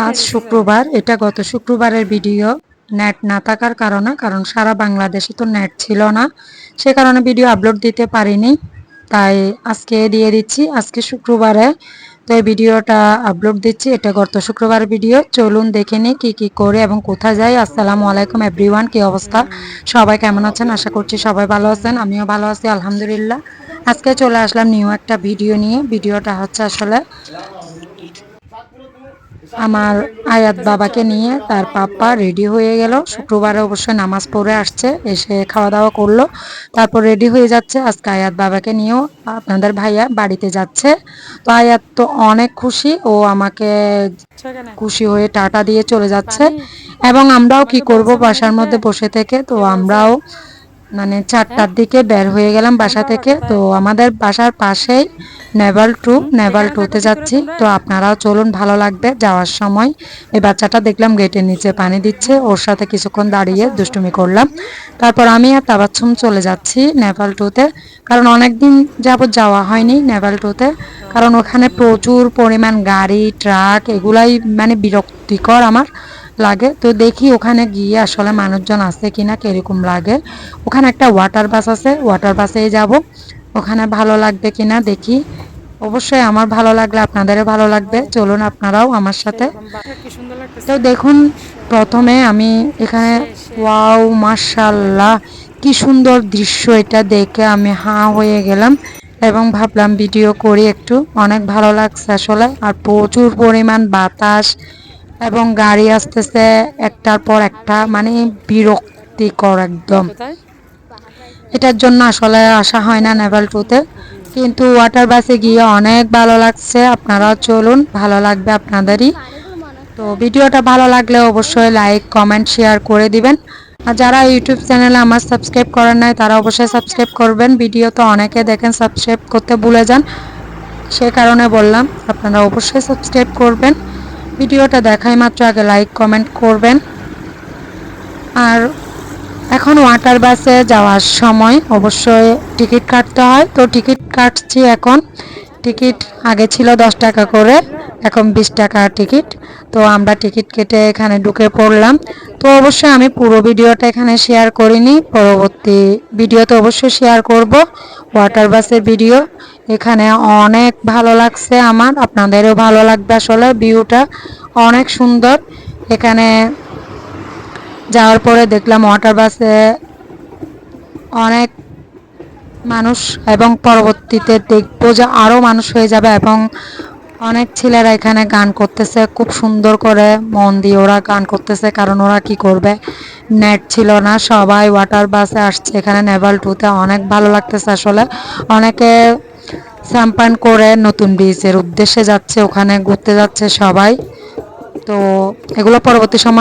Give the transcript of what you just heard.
আজ শুক্রবার এটা গত শুক্রবারের ভিডিও। নেট না থাকার কারণে কারণ সারা বাংলাদেশে তো নেট ছিল না। সে কারণে ভিডিও আপলোড দিতে পারিনি। তাই আজকে দিয়ে দিচ্ছি আজকে শুক্রবারে। তো এই ভিডিওটা আপলোড দিচ্ছি এটা গত শুক্রবার ভিডিও। চলুন দেখে নিই কী কী করে এবং কোথায় যাই। আসসালামু আলাইকুম এভরিওয়ান কী অবস্থা? সবাই কেমন আছেন? আশা করছি সবাই ভালো আছেন আমিও ভালো আছি আলহামদুলিল্লাহ। আজকে চলে আসলাম নিউ একটা ভিডিও নিয়ে। ভিডিওটা হচ্ছে আসলে আমার আয়াত বাবাকে নিয়ে তার পাপ্পা রেডি হয়ে গেল। শুক্রবারে অবশ্যই নামাজ পড়ে আসছে, এসে খাওয়া দাওয়া করল। তারপর রেডি হয়ে যাচ্ছে আজকে আয়াত বাবাকে নিয়েও। আপনাদের ভাইয়া বাড়িতে যাচ্ছে। তো আয়াত তো অনেক খুশি, ও আমাকে খুশি হয়ে টাটা দিয়ে চলে যাচ্ছে। এবং আমরাও কি করব, বাসার মধ্যে বসে থেকে, তো আমরাও মানে চারটার দিকে বের হয়ে গেলাম বাসা থেকে। তো আমাদের বাসার পাশেই নেভাল টু, নেভাল টুতে যাচ্ছি। তো আপনারাও চলুন, ভালো লাগবে যাওয়ার সময়। এই বাচ্চাটা দেখলাম গেটের নিচে পানি দিচ্ছে, ওর সাথে কিছুক্ষণ দাঁড়িয়ে দুষ্টুমি করলাম। তারপর আমি আর তাবাচ্ছুম চলে যাচ্ছি নেভাল টুতে কারণ অনেক দিন যাবৎ যাওয়া হয়নি নেভাল টুতে কারণ ওখানে প্রচুর পরিমাণ গাড়ি, ট্রাক, এগুলাই মানে বিরক্তিকর আমার। লাগে। তো দেখি ওখানে গিয়ে আসলে মানুষজন আছে কিনা, কীরকম লাগে। ওখানে একটা ওয়াটার বাস আছে ওয়াটার বাসেই যাব। ওখানে ভালো লাগবে কিনা দেখি। অবশ্যই আমার ভালো লাগলে আপনাদেরও ভালো লাগবে। চলুন আপনারাও আমার সাথে। তো দেখুন, প্রথমে আমি এখানে, ওয়াও মার্শাল্লাহ কি সুন্দর দৃশ্য এটা দেখে আমি হাঁ হয়ে গেলাম এবং ভাবলাম ভিডিও করি একটু। অনেক ভালো লাগছে আসলে। আর প্রচুর পরিমাণ বাতাস এবং গাড়ি আসতেছে একটার পর একটা মানে বিরক্তিকর একদম। এটার জন্য আসলে আসা হয় না নেভাল টুতে। কিন্তু ওয়াটার বাসে গিয়ে অনেক ভালো লাগছে। আপনারাও চলুন ভালো লাগবে আপনাদেরই। তো ভিডিওটা ভালো লাগলে অবশ্যই লাইক কমেন্ট শেয়ার করে দিবেন। আর যারা ইউটিউব চ্যানেলে আমার সাবস্ক্রাইব করেন নাই তারা অবশ্যই সাবস্ক্রাইব করবেন। ভিডিও তো অনেকে দেখেন সাবস্ক্রাইব করতে ভুলে যান। সে কারণে বললাম আপনারা অবশ্যই সাবস্ক্রাইব করবেন। ভিডিওটা দেখাই মাত্র আগে লাইক, কমেন্ট করবেন। আর এখন ওয়াটার বাসে যাওয়ার সময় অবশ্যই টিকিট কাটতে হয়। তো টিকিট কাটছি এখন। টিকিট আগে ছিল দশ টাকা করে। এখন বিশ টাকা টিকিট। তো আমরা টিকিট কেটে এখানে ঢুকে পড়লাম। তো অবশ্যই আমি পুরো ভিডিওটা এখানে শেয়ার করিনি। পরবর্তী ভিডিওতে অবশ্যই শেয়ার করব। ওয়াটার বাসের ভিডিও এখানে অনেক ভালো লাগছে আমার। আপনাদেরও ভালো লাগবে আসলে ভিউটা অনেক সুন্দর। এখানে যাওয়ার পরে দেখলাম ওয়াটার বাসে অনেক মানুষ এবং পরবর্তীতে দেখব যে আরও মানুষ হয়ে যাবে এবং অনেক ছেলেরা এখানে গান করতেছে, খুব সুন্দর করে মন দিয়ে ওরা গান করতেছে, কারণ ওরা কি করবে? নেট ছিল না, সবাই ওয়াটার বাসে আসছে, এখানে নেভাল টুতে অনেক ভালো লাগতেছে আসলে। অনেকে স্যাম্পান করে নতুন ব্রিজের উদ্দেশ্যে যাচ্ছে, ওখানে ঘুরতে যাচ্ছে সবাই। তো এগুলো পরবর্তী সময়